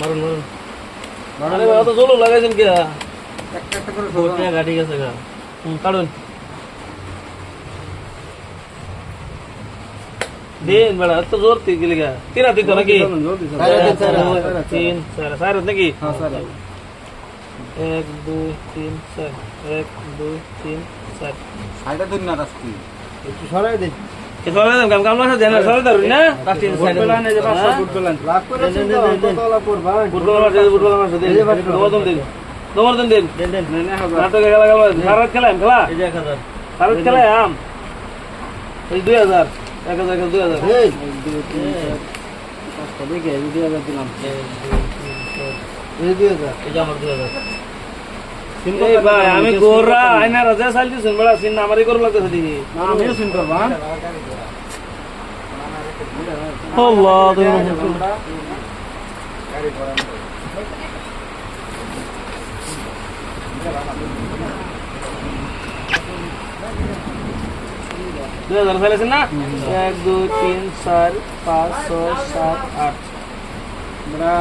মারুন মারুন। আরে বাবা তো জলু লাগাইছেন কে? একটা একটা করে ভোট টাকা ঠিক গা। হুম দিন বেড়া এত জোর তুই গেলি গা। তিন হাত দিত নাকি? দুই, তিন চার চার নাকি? এক দুই তিন চার। এক দুই তিন চার। সাইডে ধরি না রাস্তি একটু সরাই দিন এ সবাই কাম কাম না জানা সবাই ধরুন না কাটি সাইড লাভ করে দেন, দেন, দেন, দেন। কতলা করবা ফুটবল মাঠে ফুটবল মাঠে দিন দম দিন দম দিন দেন দেন নাটকে খেলা খেলা সারাত খেলাম খেলা এই যে 1000 সারাত খেলাম আম এই 2000 1000 2000 এই দেখে 2000 দিলাম এই দুই হাজার এই যে আমার 2000 এই ভাই আমি গোরা আইনা রাজা সাল দিছেন বড় সিন আমারই করব লাগতেছে দেখি আমিও শুন করবা। আল্লাহ তুমি দুই হাজার ফেলেছেন না এক দুই তিন চার পাঁচ ছয় সাত আট। বড়া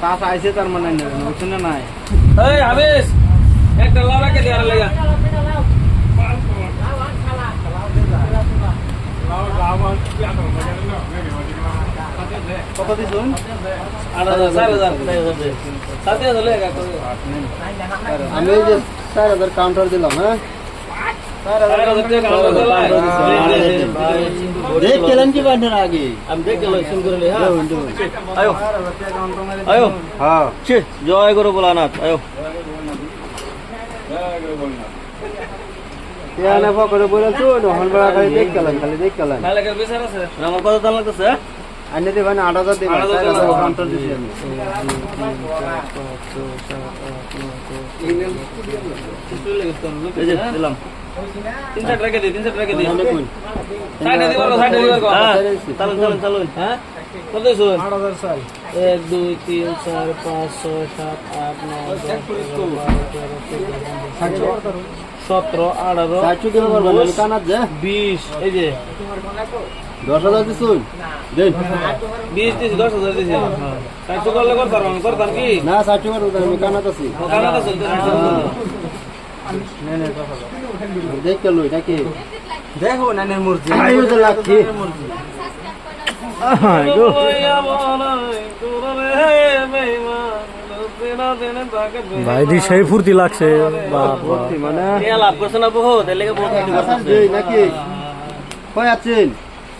তাস আইছে তার মানে বুঝছেন না নাই? এই হাবিস একটা লাভ কে দেওয়ার লাগা কত দিছুন আট হাজার চার হাজার সাত হাজার লেগা আমি এই যে চার হাজার কাউন্টার দিলাম হ্যাঁ চার হাজার টাকা আমরা দিলাম দেখ কেলেন কি বান্ধেন আগে আমি দেখে লই শুন করে লই হ্যাঁ আয়ো আয়ো হ্যাঁ ছি তেয়ানা পকড়ে বলেছ হন বেড়া খালি দেখ গেলেন খালি দেখ গেলেন আমার কত দাম লাগতেছে আইনে দেবেন আট হাজার দেবেন আট হাজার চার হাজার দেবেন। কাউন্টার দিছি আমি এই যে দিলাম তিন চার টাকা দিই তিন চার টাকা দিই সাইডে দিবার সাইডে দিবার চালুন চালুন চালুন হ্যাঁ। কত শুন আট হাজার চাল এক দুই তিন চার পাঁচ ছয় সাত আট নয় দশ এগারো বারো তেরো চোদ্দ পনেরো সতেরো আঠারো কানাত বিশ এই যে। দশ হাজার দিছুন? বিশ দিয়েছি দশ হাজার দিয়েছি চারশো করলে করতাম করতাম কি? না চারশো করবেন আমি কানাত আছি। ওখানে তো চলতে দেখ গেল এটা কি। দেখো নানের মূর্তি। আইও তো লাগছি ভাই দি সেই ফুর্তি লাগছে মানে লাভ করছে না বহুত এর লেগে বহুত ফুর্তি নাকি কয় আছেন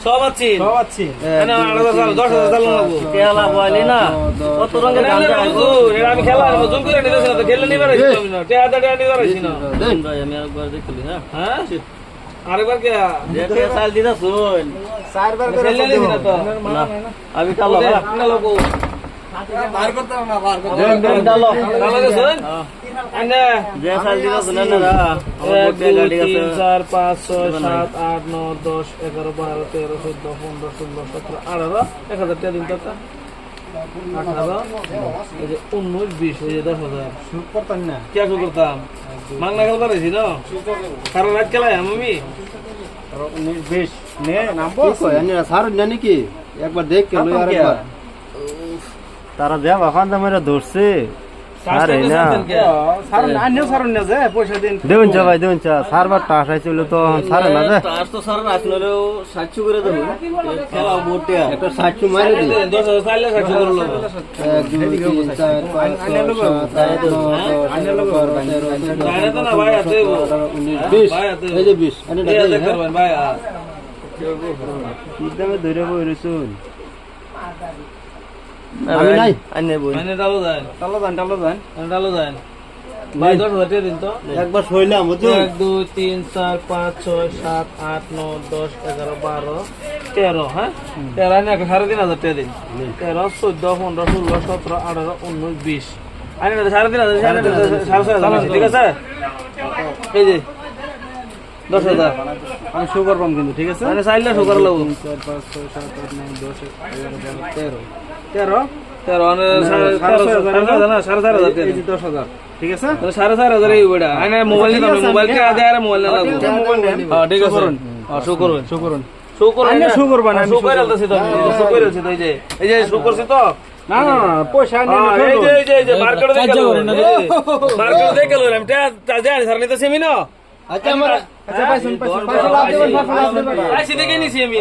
সব আছি সব আছি এনে আলাদা চাল, দশ হাজার চাল লাগবো। খেলা বয়লি না। কত রঙের গান গায় গো। আমি খেলা আনব, জোর করে নিতেছি না খেললে নিবার আইছি না। টেহা দা নিবার আইছি না। ভাই, আমি আরেকবার দেখলি, হ্যাঁ? হ্যাঁ? আরেকবার কে? দেখে চাল দিতা শুন। চারবার করে খেললে নিছি তো। আমি কালো ওদের গো। বার করতে না বার করতে দেন, দেন, কালো। কালো গেছেন? আনে। এক, দুই, তিন, চার, পাঁচ, ছয়, সাত, আট, নয়, দশ, এগারো, বারো, তেরো, চোদ্দ, পনেরো, ষোলো, সতেরো, আঠারো, এক হাজার টাকা দিন তো আঠারো, উনিশ, বিশ, এই যে দশ হাজার। না কি করতাম? মাংনা খেলতে পারছি না? সারা রাত খেলাই আমি বেশ নে নামবো সার জানি কি একবার দেখ তারা দেখ একবার তারা যা বাফান দামেরা ধরছে আরে না। সার আনিও সার না যে পয়সা দিন দেউন চা ভাই দেউন চা। সারবার টাস আইছিল তো সারে না যে? তার তো সারা রাখলেও সাতশো করে দেবো। খেলা মোটে একটা সাতশো মারে দি দশ হাজার চাইলে সাতশো করে নেব। এক দুই তিন চার পাঁচ ছয় সাত আট নয় দশ এগারো তেরো চোদ্দ বাইরে তো না ভাই হাতে আঠারো উনিশ বিশ। এই যে বিশ আনি এই হাতে করবেন ভাই কি দামে ধরে বই রইছুন আমি নাই। আনে বই। ডালো যায় টালো যান টালো যান ডালো যায় ভাই দশ হাজার দিন তো। একবার শৈলাম বুঝছ এক দুই তিন চার পাঁচ ছয় সাত আট নয় দশ এগারো বারো তেরো হ্যাঁ? তেরো একটা সাড়ে তিন হাজার টাকা দিন। তেরো চোদ্দ পনেরো ষোলো সতেরো আঠারো উনিশ বিশ। আনি না সাড়ে তিন হাজার সাড়ে তিন হাজার, ছয় হাজার ঠিক আছে? এই যে। দশ হাজার। আমি শো করবাম কিন্তু ঠিক আছে? মানে চাইলে শো করা লাগবো চার পাঁচ ছয় সাত আট নয় দশ এগারো তেরো তেরো। তেরো? ঠিক আছে? সাড়ে চার হাজার এই মোবাইল মোবাইল মোবাইল না ঠিক আছে। করুন শো করুন শো করুন শো করুন পয়সা নিতে সেমি না। আচ্ছা আমার আচ্ছা পাইছেন পাইছেন পাইছেন আপনি পাইছেন আপনি পাইছেন দেখে নিছি আমি